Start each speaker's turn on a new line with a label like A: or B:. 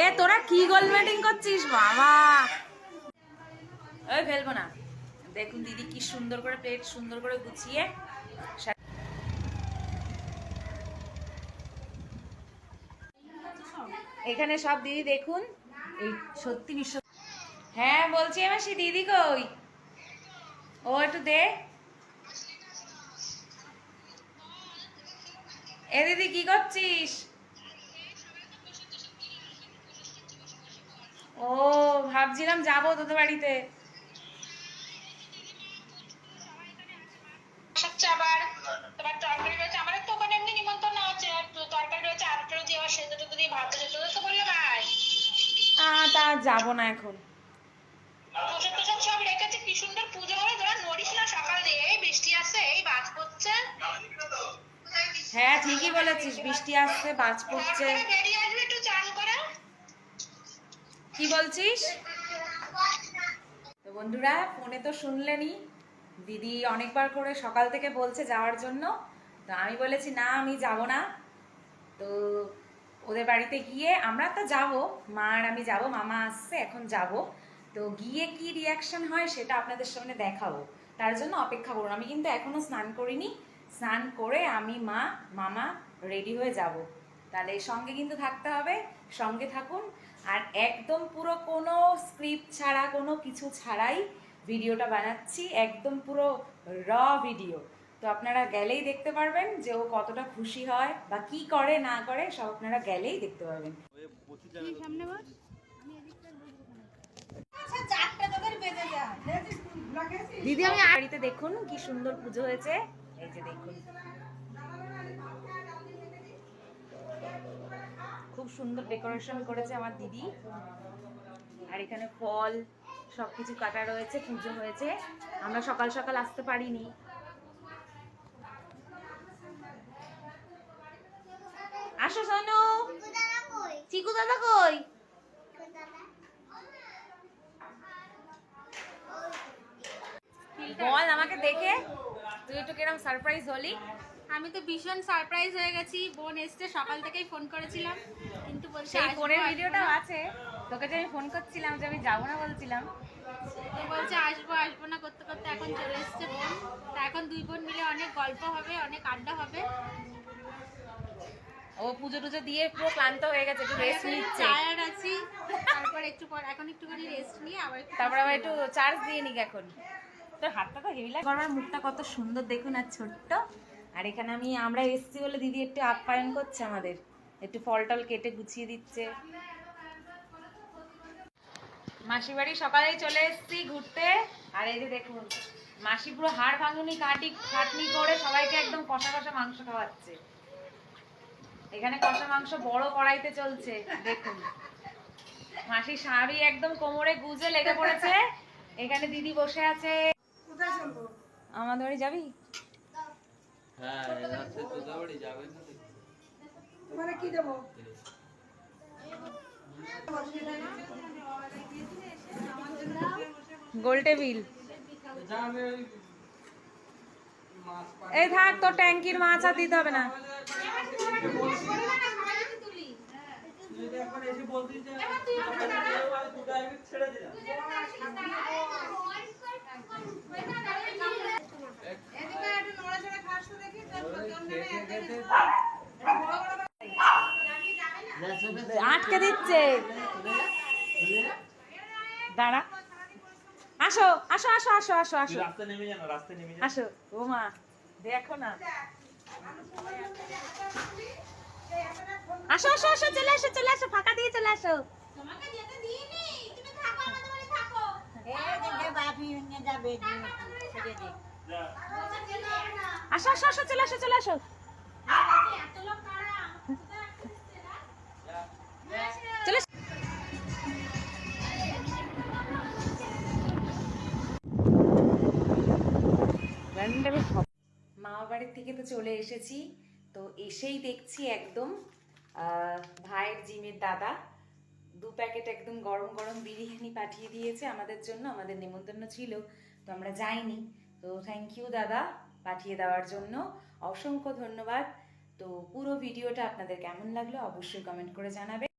A: এ, তোরা কি গোল ব্যাটিং করছিস, বাবা? ওই ফেলব না। দেখুন দিদি কি সুন্দর করে প্লেট সুন্দর করে গুছিয়ে এখানে সব দিদি দেখুন, এই সত্যি বিশ্ব হ্যাঁ বলছি আমার সেই দিদি কই? ও একটু দে। এ দিদি কি করছিস? ও ভাবছিলাম যাব তোদের বাড়িতে।
B: আবার তোমার তরকারি রয়েছে আমাদের তো ওখানে এমনি নিমন্ত্রণ আছে আর তরকারি রয়েছে আলু দিয়ে আবার সেদ্ধ দিয়ে ভাত রয়েছে তো বললে ভাই
A: তা যাব না এখন।
B: প্রসাদ সব রেখেছে কি সুন্দর পুজো হবে তোরা নড়িস না সকাল দিয়ে এই বৃষ্টি আসছে এই বাজ পড়ছে।
A: হ্যাঁ ঠিকই বলেছিস বৃষ্টি আসছে বাজ পড়ছে
B: তারপরে বেরিয়ে আসবে একটু চান করে
A: কি বলছিস? তো বন্ধুরা, ফোনে তো শুনলেনই। দিদি অনেকবার করে সকাল থেকে বলছে যাওয়ার জন্য। তো আমি বলেছি, না, আমি যাব না। তো ওদের বাড়িতে গিয়ে আমরা তো যাব। মা আর আমি যাব, মামা আসছে, এখন যাব। তো গিয়ে কি রিয়াকশন হয় সেটা আপনাদের সামনে দেখাবো। তার জন্য অপেক্ষা করুন। আমি কিন্তু এখনও স্নান করিনি। স্নান করে আমি, মা, মামা রেডি হয়ে যাব। তাহলে সঙ্গে কিন্তু থাকতে হবে। সঙ্গে থাকুন। আর একদম পুরো কোনো স্ক্রিপ্ট ছাড়া কোনো কিছু ছাড়াই ভিডিওটা বানাচ্ছি একদম পুরো র ভিডিও তো আপনারা গেলেই দেখতে পারবেন যে ও কতটা খুশি হয় বা কি করে না করে সব আপনারা গেলেই দেখতে পারবেন দিদি আমি বাড়িতে দেখুন কি সুন্দর পুজো হয়েছে এই যে দেখুন খুব সুন্দর ডেকোরেশন করেছে আমার দিদি। আর এখানে ফল, সবকিছু কাটা রয়েছে, পুজো হয়েছে। আমরা সকাল সকাল আসতে পারিনি। আসো সোনু। চিকু দাদা কই? বল আমাকে দেখে। তুই একটু কিরম সারপ্রাইজ হলি।
C: আমি তো ভীষণ সারপ্রাইজ হয়ে গেছি। বোন এসছে সকাল থেকেই ফোন করেছিলাম। কিন্তু বলছে
A: সেই ফোনের ভিডিওটাও আছে। তোকে যে আমি ফোন করছিলাম যে আমি যাব না বলছিলাম।
C: তো বলছে আসব আসব না করতে করতে এখন চলে এসছে বোন। তা এখন দুই বোন মিলে অনেক গল্প হবে অনেক আড্ডা হবে।
A: ও পুজো টুজো দিয়ে পুরো ক্লান্ত হয়ে গেছে একটু রেস্ট নিচ্ছে।
C: টায়ার্ড আছি। তারপর একটু পর এখন একটুখানি রেস্ট নিয়ে আবার একটু
A: তারপর আবার একটু চার্জ দিয়ে নিক এখন। তোর হাতটা তো হেভি লাগে আমার মুখটা কত সুন্দর দেখুন আর ছোট্ট। আর এখানে আমি আমরা এসছি বলে দিদি একটু আপ্যায়ন করছে আমাদের। একটু ফল টল কেটে গুছিয়ে দিচ্ছে। মাসি বাড়ি সকালেই চলে এসেছি ঘুরতে। আর এই যে দেখুন মাসি পুরো হাড় ভাঙুনি কাটি খাটনি করে সবাইকে একদম কষা কষা মাংস খাওয়াচ্ছে। এখানে কষা মাংস বড় কড়াইতে চলছে দেখুন। মাসি শাড়ি একদম কোমরে গুজে লেগে পড়েছে। এখানে দিদি বসে আছে। কোথায় আমাদের বাড়ি যাবি?
D: হ্যাঁ রাত্রে তোদের বাড়ি যাবেন না দেখি।
A: গোল টেবিল। এই থাক তোর ট্যাঙ্কির মাছ আর দিতে হবে না। আটকে দিচ্ছে। দাঁড়া। আসো আসো আসো আসো আসো আসো।
D: রাস্তায় নেমে যান রাস্তায় নেমে যান।
A: আসো ও মা দেখো না। আসো আসো আসো চলে আসো চলে আসো ফাঁকা দিয়ে চলে আসো।
C: তোমাকে যেতে দিইনি তুমি থাকো আমাদের বাড়ি থাকো।
A: আসো আসো আসো, চলে আসো চলে আসো। চলে বাড়ির থেকে তো চলে এসেছি, তো এসেই দেখছি একদম ভাইয়ের জিমের দাদা। দু প্যাকেট একদম গরম গরম বিরিয়ানি পাঠিয়ে দিয়েছে আমাদের জন্য, আমাদের নেমন্তন্ন ছিল, তো আমরা যাইনি। তো থ্যাংক ইউ দাদা পাঠিয়ে দেওয়ার জন্য। অসংখ্য ধন্যবাদ। তো পুরো ভিডিওটা আপনাদের কেমন লাগল অবশ্যই কমেন্ট করে জানাবে